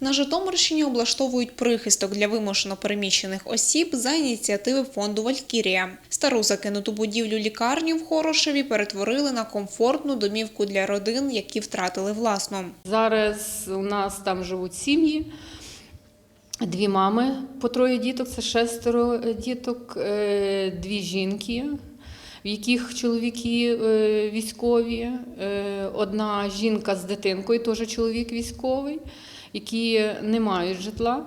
На Житомирщині облаштовують прихисток для вимушено переміщених осіб за ініціативи фонду Валькірія. Стару закинуту будівлю лікарні в Хорошеві перетворили на комфортну домівку для родин, які втратили власну. Зараз у нас там живуть сім'ї. Дві мами по троє діток, це шестеро діток, е, дві жінки, в яких чоловіки е, військові, е, одна жінка з дитинкою, теж чоловік військовий, які не мають житла.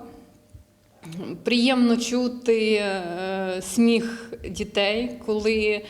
Приємно чути е, сміх дітей, коли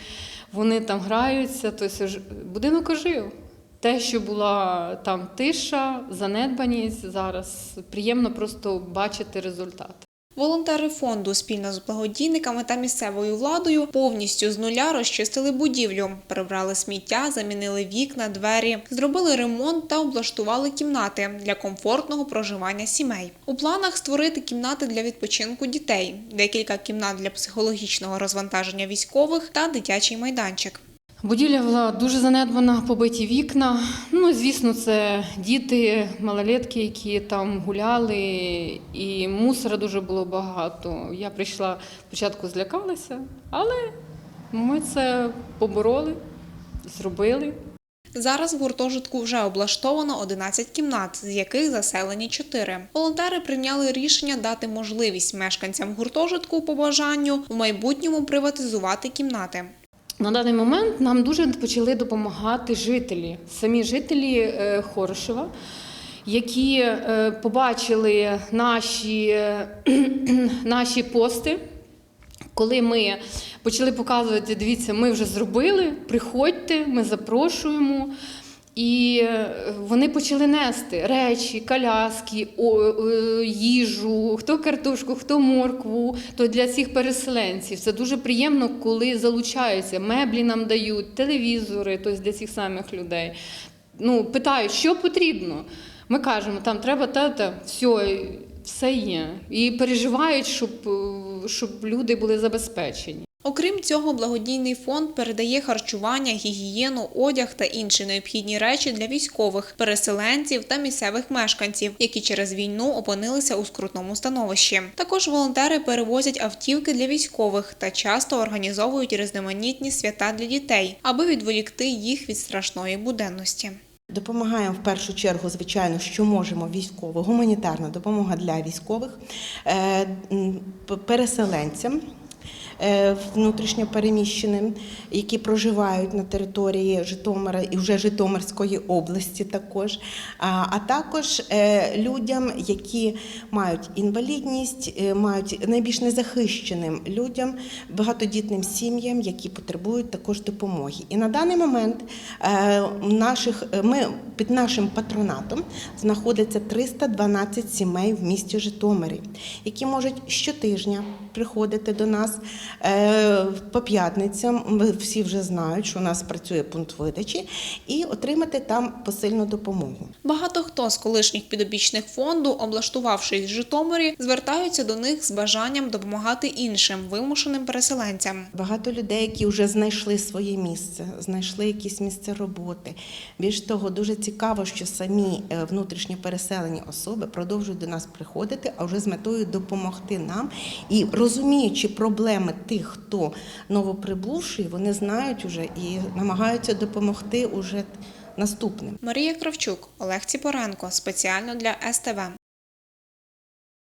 вони там граються. Тобто будинок ожив. Те, що була там тиша, занедбаність, зараз приємно просто бачити результат. Волонтери фонду спільно з благодійниками та місцевою владою повністю з нуля розчистили будівлю, прибрали сміття, замінили вікна, двері, зробили ремонт та облаштували кімнати для комфортного проживання сімей. У планах створити кімнати для відпочинку дітей, декілька кімнат для психологічного розвантаження військових та дитячий майданчик. Будівля була дуже занедбана, побиті вікна. Ну, звісно, це діти, малолетки, які там гуляли, і мусора дуже було багато. Я прийшла спочатку злякалася, але ми це побороли, зробили. Зараз в гуртожитку вже облаштовано 11 кімнат, з яких заселені 4. Волонтери прийняли рішення дати можливість мешканцям гуртожитку по бажанню в майбутньому приватизувати кімнати. На даний момент нам дуже почали допомагати жителі, самі жителі е, Хорошева, які е, побачили наші, е, наші пости. Коли ми почали показувати, дивіться, ми вже зробили, приходьте, ми запрошуємо. І е, вони почали нести речі, коляски, е, їжу, хто картошку, хто моркву. То для цих переселенців це дуже приємно, коли залучаються. Меблі нам дають, телевізори, тобто для цих самих людей. Ну, питають, що потрібно. Ми кажемо, там треба те-те, все, все є. І переживають, щоб, е, щоб люди були забезпечені. Окрім цього, благодійний фонд передає харчування, гігієну, одяг та інші необхідні речі для військових, переселенців та місцевих мешканців, які через війну опинилися у скрутному становищі. Також волонтери перевозять автівки для військових та часто організовують різноманітні свята для дітей, аби відволікти їх від страшної буденності. Допомагаємо в першу чергу, звичайно, що можемо військово, гуманітарна допомога для військових, е, переселенцям. Е, Внутрішньопереміщеним, які проживають на території Житомира і вже Житомирської області, також, а, також е, людям, які мають інвалідність, е, мають найбільш незахищеним людям, багатодітним сім'ям, які потребують також допомоги. І на даний момент наших ми під нашим патронатом знаходиться 312 сімей в місті Житомирі, які можуть щотижня приходити до нас по п'ятницям. Ми всі вже знають, що у нас працює пункт видачі, і отримати там посильну допомогу. Багато хто з колишніх підопічних фонду, облаштувавшись в Житомирі, звертаються до них з бажанням допомагати іншим вимушеним переселенцям. Багато людей, які вже знайшли своє місце, знайшли якісь місце роботи. Більш того, дуже цікаво, що самі е, внутрішньо переселені особи продовжують до нас приходити, а вже з метою допомогти нам і розуміючи проблеми тих, хто новоприбувший, вони знають уже і намагаються допомогти уже наступним. Марія Кравчук, Олег Ціпоренко спеціально для СТВ.